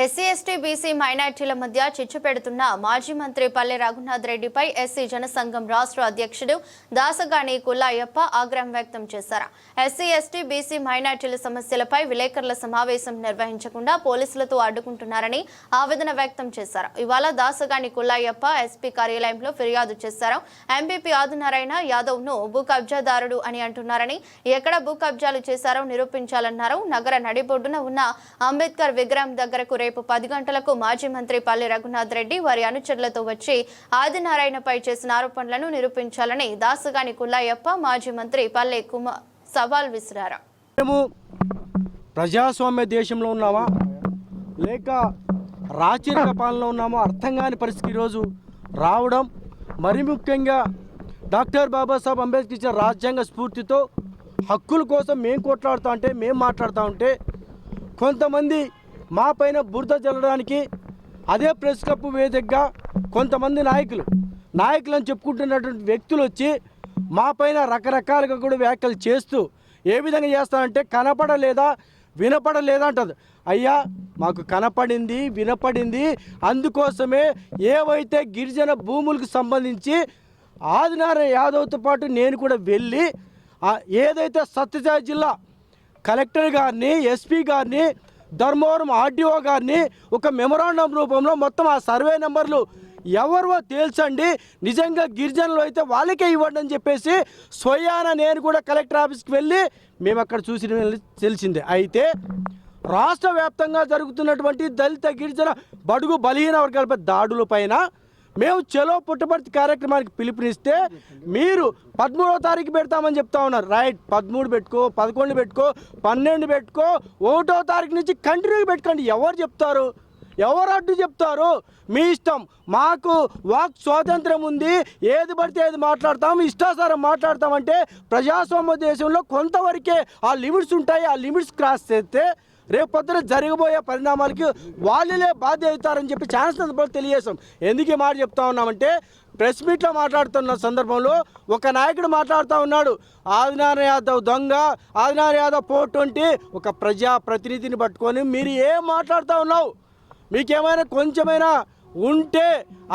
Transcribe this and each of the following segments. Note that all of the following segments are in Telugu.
ఎస్సీ ఎస్టీ బీసీ మైనార్టీల మధ్య చిచ్చు పెడుతున్న మాజీ మంత్రి పల్లె రఘునాథ్ రెడ్డిపై ఎస్సీ జనసంఘం రాష్ట్ర అధ్యక్షుడు దాసగాని కుల్లాయప్ప ఆగ్రహం వ్యక్తం చేశారు. ఎస్సీ ఎస్టీ బీసీ మైనార్టీల సమస్యలపై విలేకరుల సమావేశం నిర్వహించకుండా పోలీసులతో అడ్డుకుంటున్నారని ఆవేదన వ్యక్తం చేశారు. ఇవాళ దాసగాని కుల్లాయప్ప ఎస్పీ కార్యాలయంలో ఫిర్యాదు చేశారు. ఎంపీపీ ఆదినారాయణ యాదవ్ను భూ కబ్జాదారుడు అని అంటున్నారని ఎక్కడ భూ కబ్జాలు చేశారో నిరూపించాలన్నారు. నగర నడిబొడ్డున ఉన్న అంబేద్కర్ విగ్రహం దగ్గరకు రేపు పది గంటలకు మాజీ మంత్రి పల్లె రఘునాథ్ రెడ్డి వారి అనుచరులతో వచ్చి ఆదినారాయణపై చేసిన ఆరోపణలను నిరూపించాలని దాసగాని కుల్లాయప్ప మాజీ మంత్రి పల్లె కుమార్ సవాల్ విసిరారు. మేము ప్రజాస్వామ్య దేశంలో ఉన్నామా? లేక రాచరిక పాలనలో ఉన్నామా? అర్థం కాని పరిస్థితి ఈరోజు రావడం మరి ముఖ్యంగా డాక్టర్ బాబాసాహెబ్ అంబేద్కర్ ఇచ్చిన రాజ్యాంగ స్ఫూర్తితో హక్కుల కోసం మేము కొట్లాడుతూ ఉంటే మేము మాట్లాడుతూ ఉంటే కొంతమంది మా పైన బురద చల్లడానికి అదే ప్రెస్ క్లబ్ వేదికగా కొంతమంది నాయకులు నాయకులు అని చెప్పుకుంటున్నటువంటి వ్యక్తులు వచ్చి మా పైన రకరకాలుగా కూడా వ్యాఖ్యలు చేస్తూ ఏ విధంగా చేస్తానంటే కనపడలేదా వినపడలేదా అంటది. అయ్యా మాకు కనపడింది వినపడింది. అందుకోసమే ఏవైతే గిరిజన భూములకు సంబంధించి ఆదినారాయణ యాదవ్తో పాటు నేను కూడా వెళ్ళి ఏదైతే సత్యసాయి జిల్లా కలెక్టర్ గారిని ఎస్పీ గారిని ధర్మవరం ఆర్డీఓ గారిని ఒక మెమరాండం రూపంలో మొత్తం ఆ సర్వే నెంబర్లు ఎవరో తేల్చండి. నిజంగా గిరిజనులు అయితే వాళ్ళకే ఇవ్వండి అని చెప్పేసి స్వయాన నేను కూడా కలెక్టర్ ఆఫీస్కి వెళ్ళి మేము అక్కడ చూసి తెలిసిందే. అయితే రాష్ట్ర వ్యాప్తంగా జరుగుతున్నటువంటి దళిత గిరిజన బడుగు బలహీన వర్గాలపై దాడుల పైన మేము చెలో పుట్టపర్తి కార్యక్రమానికి పిలుపునిస్తే మీరు పదమూడో తారీఖు పెడతామని చెప్తా ఉన్నారు. రైట్ పదమూడు పెట్టుకో పదకొండు పెట్టుకో పన్నెండు పెట్టుకో ఒకటో తారీఖు నుంచి కంటిన్యూ పెట్టుకోండి. ఎవరు చెప్తారు? ఎవరు అడ్డు చెప్తారు? మీ ఇష్టం. మాకు వాక్ స్వాతంత్రం ఉంది. ఏది పడితే ఏది మాట్లాడతాం. ఇష్టాసారం మాట్లాడతామంటే ప్రజాస్వామ్య దేశంలో కొంతవరకే ఆ లిమిట్స్ ఉంటాయి. ఆ లిమిట్స్ క్రాస్ చేస్తే రేపు పొద్దున జరగబోయే పరిణామాలకి వాళ్ళే బాధ్య అవుతారని చెప్పి చాలా సందర్భాలు తెలియజేశాం. ఎందుకు ఈ మాట చెప్తా ఉన్నామంటే ప్రెస్ మీట్లో మాట్లాడుతున్న సందర్భంలో ఒక నాయకుడు మాట్లాడుతూ ఉన్నాడు. ఆదినారాయణ యాదవ్ దొంగ ఆదినారాయణ యాదవ్ ఫోర్ ట్వంటీ ఒక ప్రజా ప్రతినిధిని పట్టుకొని మీరు ఏం మాట్లాడుతూ ఉన్నావు? మీకేమైనా కొంచెమైనా ఉంటే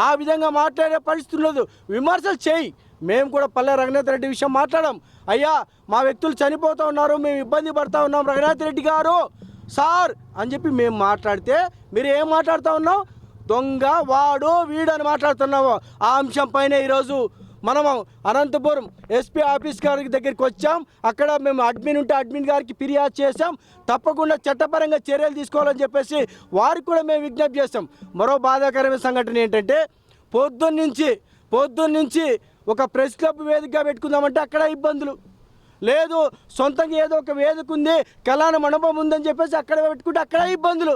ఆ విధంగా మాట్లాడే పరిస్థితి ఉండదు విమర్శలు చేయి. మేము కూడా పల్లె రఘునాథ్ రెడ్డి విషయం మాట్లాడాం. అయ్యా మా వ్యక్తులు చనిపోతూ ఉన్నారు మేము ఇబ్బంది పడతా ఉన్నాం. రఘునాథ్ రెడ్డి గారు సార్ అని చెప్పి మేము మాట్లాడితే మీరు ఏం మాట్లాడుతూ ఉన్నావు? దొంగ వాడు వీడు అని మాట్లాడుతున్నావు. ఆ అంశం పైన ఈరోజు మనము అనంతపురం ఎస్పీ ఆఫీస్ గారి దగ్గరికి వచ్చాం. అక్కడ మేము అడ్మిన్ ఉంటే అడ్మిన్ గారికి ఫిర్యాదు చేశాం. తప్పకుండా చట్టపరంగా చర్యలు తీసుకోవాలని చెప్పేసి వారికి కూడా మేము విజ్ఞప్తి చేస్తాం మరో బాధాకరమైన సంఘటన ఏంటంటే పొద్దున్నుంచి పొద్దున్నుంచి ఒక ప్రెస్ క్లబ్ వేదికగా పెట్టుకుందామంటే అక్కడ ఇబ్బందులు. లేదు సొంతంగా ఏదో ఒక వేదిక ఉంది కళాన మండపం ఉందని చెప్పేసి అక్కడ పెట్టుకుంటే అక్కడ ఇబ్బందులు.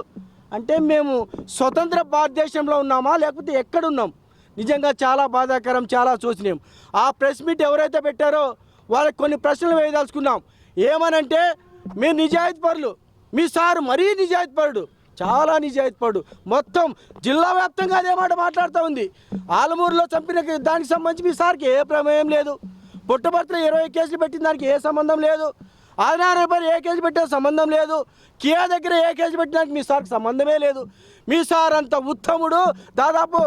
అంటే మేము స్వతంత్ర భారతదేశంలో ఉన్నామా లేకపోతే ఎక్కడున్నాం? నిజంగా చాలా బాధాకరం చాలా చూసినాం ఆ ప్రెస్ మీట్ ఎవరైతే పెట్టారో వాళ్ళకి కొన్ని ప్రశ్నలు వేయదలుచుకున్నాం. ఏమనంటే మీరు నిజాయితీపరులు మీ సారు మరీ నిజాయితీపరుడు చాలా నిజాయితీపరుడు మొత్తం జిల్లా వ్యాప్తంగా అదే మాట మాట్లాడుతూ ఉంది. ఆలమూరులో చంపిన దానికి సంబంధించి మీ సార్కి ఏ ప్రమేయం లేదు. పుట్టపర్తిలో ఇరవై కేసులు పెట్టిన దానికి ఏ సంబంధం లేదు. ఆదినారాయణ ఏ కేసు పెట్టే సంబంధం లేదు. కియా దగ్గర ఏ కేసు పెట్టడానికి మీ సార్కి సంబంధమే లేదు. మీ సార్ అంత ఉత్తముడు. దాదాపు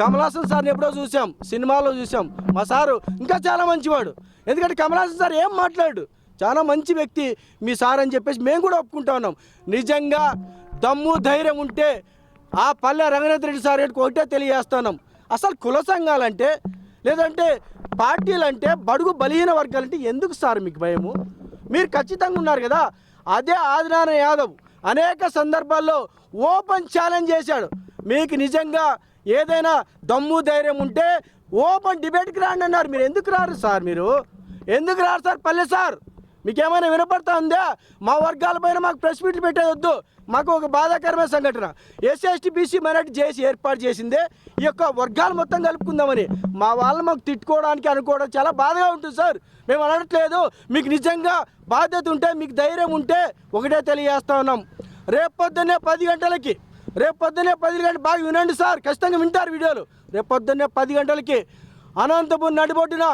కమలాసన్ సార్ని ఎప్పుడో చూసాం సినిమాలో చూసాం. మా సారు ఇంకా చాలా మంచివాడు. ఎందుకంటే కమలాసన్ సార్ ఏం మాట్లాడు? చాలా మంచి వ్యక్తి మీ సార్ అని చెప్పేసి మేము కూడా ఒప్పుకుంటా ఉన్నాం. నిజంగా దమ్ము ధైర్యం ఉంటే ఆ పల్లె రంగనాథ్ రెడ్డి సార్ ఏంటి ఒకటే తెలియజేస్తున్నాం అసలు కుల సంఘాలంటే లేదంటే పార్టీలు అంటే బడుగు బలహీన వర్గాలంటే ఎందుకు సార్ మీకు భయము? మీరు ఖచ్చితంగా ఉన్నారు కదా? అదే ఆదినారాయణ యాదవ్ అనేక సందర్భాల్లో ఓపెన్ ఛాలెంజ్ చేశాడు. మీకు నిజంగా ఏదైనా దమ్ము ధైర్యం ఉంటే ఓపెన్ డిబేట్కి రాండి అన్నారు. మీరు ఎందుకు రారు సార్ మీరు? ఎందుకు రారు సార్ పల్లె సార్? మీకేమైనా వినపడతా ఉందా మా వర్గాల పైన మాకు ప్రెస్ మీట్లు పెట్టేయొద్దు. మాకు ఒక బాధాకరమైన సంఘటన. ఎస్సీ ఎస్టీ బీసీ మైనార్టీ చేసి ఏర్పాటు చేసిందే. ఈ యొక్క వర్గాలు మొత్తం కలుపుకుందామని. మా వాళ్ళు మాకు తిట్టుకోవడానికి అనుకోవడం చాలా బాధగా ఉంటుంది సార్. మేము అనట్లేదు. మీకు నిజంగా బాధ్యత ఉంటే మీకు ధైర్యం ఉంటే ఒకటే తెలియజేస్తా ఉన్నాం. రేపు పొద్దున్నే పది గంటలకి రేపు పొద్దున్నే పది గంటలు బాగా వినండి సార్. ఖచ్చితంగా వింటారు వీడియోలు. రేపు పొద్దున్నే పది గంటలకి అనంతపురం నడిబొడ్డున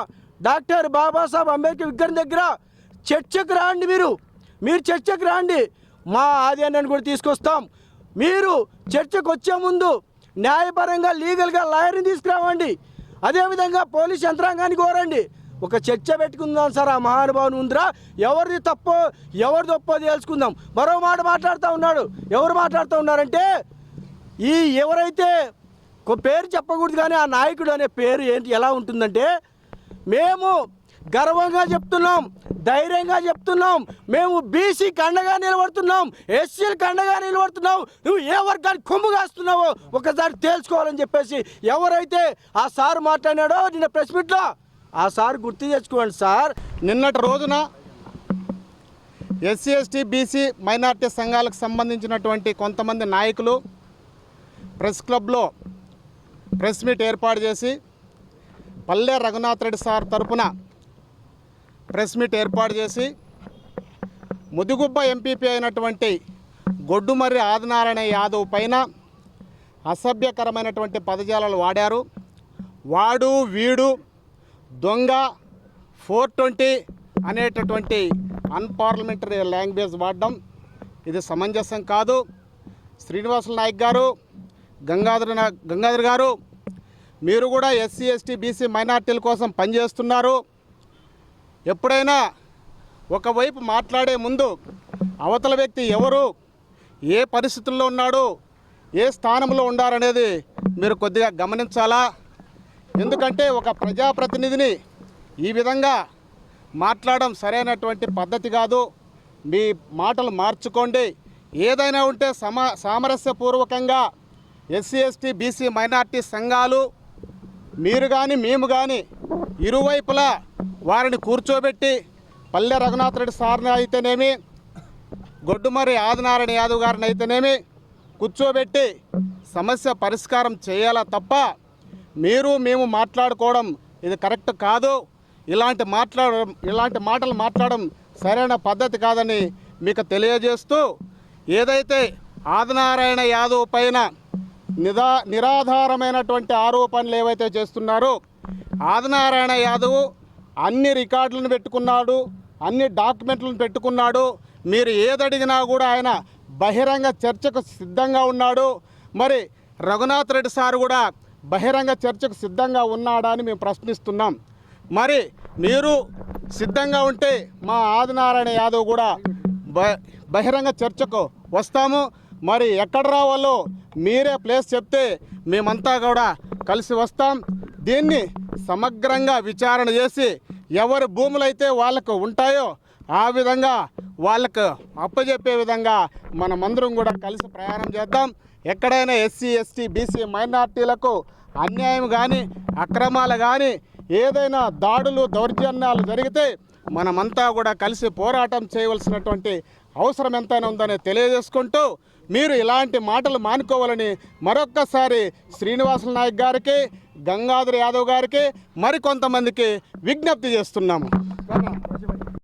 డాక్టర్ బాబాసాహెబ్ అంబేద్కర్ విగ్రహం దగ్గర చర్చకు రాండి మీరు. మీరు చర్చకు రాండి. మా ఆది కూడా తీసుకొస్తాం. మీరు చర్చకు వచ్చే ముందు న్యాయపరంగా లీగల్గా లాయర్ని తీసుకురావండి. అదేవిధంగా పోలీస్ యంత్రాంగాన్ని కోరండి. ఒక చర్చ పెట్టుకుందాం సార్ ఆ మహానుభావుని ఉందిరా ఎవరిది తప్పో ఎవరిది తప్పో తెలుసుకుందాం. మరో మాట మాట్లాడుతూ ఉన్నాడు. ఎవరు మాట్లాడుతూ ఉన్నారంటే ఈ ఎవరైతే పేరు చెప్పకూడదు కానీ ఆ నాయకుడు అనే పేరు ఏంటి ఎలా ఉంటుందంటే మేము గర్వంగా చెప్తున్నాం ధైర్యంగా చెప్తున్నాం మేము బీసీ కండగా నిలబడుతున్నాం ఎస్సీలు కండగా నిలబడుతున్నాం నువ్వు ఏ వర్గానికి కొమ్ము కాస్తున్నావో ఒకసారి తేల్చుకోవాలని చెప్పేసి ఎవరైతే ఆ సార్ మాట్లాడాడో నిన్న ప్రెస్ మీట్లో ఆ సార్ గుర్తు తెచ్చుకోండి సార్. నిన్నటి రోజున ఎస్సీ ఎస్టీ బీసీ మైనార్టీ సంఘాలకు సంబంధించినటువంటి కొంతమంది నాయకులు ప్రెస్ క్లబ్లో ప్రెస్ మీట్ ఏర్పాటు చేసి పల్లె రఘునాథ్ రెడ్డి సార్ తరపున ప్రెస్ మీట్ ఏర్పాటు చేసి ముదిగుబ్బ ఎంపీపీ అయినటువంటి గొడ్డుమర్రి ఆదినారాయణ యాదవ్ పైన అసభ్యకరమైనటువంటి పదజాలాలు వాడారు. వాడు వీడు దొంగ ఫోర్ ట్వంటీ అనేటటువంటి అన్పార్లమెంటరీ లాంగ్వేజ్ వాడడం ఇది సమంజసం కాదు. శ్రీనివాసుల నాయక్ గారు గంగాధర గంగాధర్ గారు మీరు కూడా ఎస్సీ ఎస్టీ బీసీ మైనార్టీల కోసం పనిచేస్తున్నారు. ఎప్పుడైనా ఒకవైపు మాట్లాడే ముందు అవతల వ్యక్తి ఎవరు ఏ పరిస్థితుల్లో ఉన్నాడు ఏ స్థానంలో ఉన్నారనేది మీరు కొద్దిగా గమనించాలా? ఎందుకంటే ఒక ప్రజాప్రతినిధిని ఈ విధంగా మాట్లాడడం సరైనటువంటి పద్ధతి కాదు. మీ మాటలు మార్చుకోండి. ఏదైనా ఉంటే సమా సామరస్యపూర్వకంగా ఎస్సీ ఎస్టీ బీసీ మైనార్టీ సంఘాలు మీరు కానీ మేము కానీ ఇరువైపులా వారిని కూర్చోబెట్టి పల్లె రఘునాథ్ రెడ్డి సార్ని అయితేనేమి గొడ్డుమర్రి ఆదినారాయణ యాదవ్ గారిని అయితేనేమి కూర్చోబెట్టి సమస్య పరిష్కారం చేయాలా తప్ప మీరు మేము మాట్లాడుకోవడం ఇది కరెక్ట్ కాదు. ఇలాంటి మాట్లాడడం ఇలాంటి మాటలు మాట్లాడడం సరైన పద్ధతి కాదని మీకు తెలియజేస్తూ ఏదైతే ఆదినారాయణ యాదవ్ పైన నిదా నిరాధారమైనటువంటి ఆరోపణలు ఏవైతే చేస్తున్నారో ఆదినారాయణ యాదవ్ అన్ని రికార్డులను పెట్టుకున్నాడు అన్ని డాక్యుమెంట్లను పెట్టుకున్నాడు. మీరు ఏదడిగినా కూడా ఆయన బహిరంగ చర్చకు సిద్ధంగా ఉన్నాడు. మరి రఘునాథ్ రెడ్డి సార్ కూడా బహిరంగ చర్చకు సిద్ధంగా ఉన్నాడా అని మేము ప్రశ్నిస్తున్నాం. మరి మీరు సిద్ధంగా ఉంటే మా ఆదినారాయణ యాదవ్ కూడా బ బహిరంగ చర్చకు వస్తాము. మరి ఎక్కడ రావాలో మీరే ప్లేస్ చెప్తే మేమంతా కూడా కలిసి వస్తాం. దీన్ని సమగ్రంగా విచారణ చేసి ఎవరి భూములైతే వాళ్ళకు ఉంటాయో ఆ విధంగా వాళ్ళకు అప్పజెప్పే విధంగా మనమందరం కూడా కలిసి ప్రయాణం చేద్దాం. ఎక్కడైనా ఎస్సీ ఎస్టీ బీసీ మైనార్టీలకు అన్యాయం కానీ అక్రమాలు కానీ ఏదైనా దాడులు దౌర్జన్యాలు జరిగితే మనమంతా కూడా కలిసి పోరాటం చేయవలసినటువంటి అవసరం ఎంతైనా ఉందని తెలియజేసుకుంటూ మీరు ఇలాంటి మాటలు మానుకోవాలని మరొక్కసారి శ్రీనివాసుల నాయక్ గారికి గంగాధర్ యాదవ్ గారికి మరికొంతమందికి విజ్ఞప్తి చేస్తున్నాము.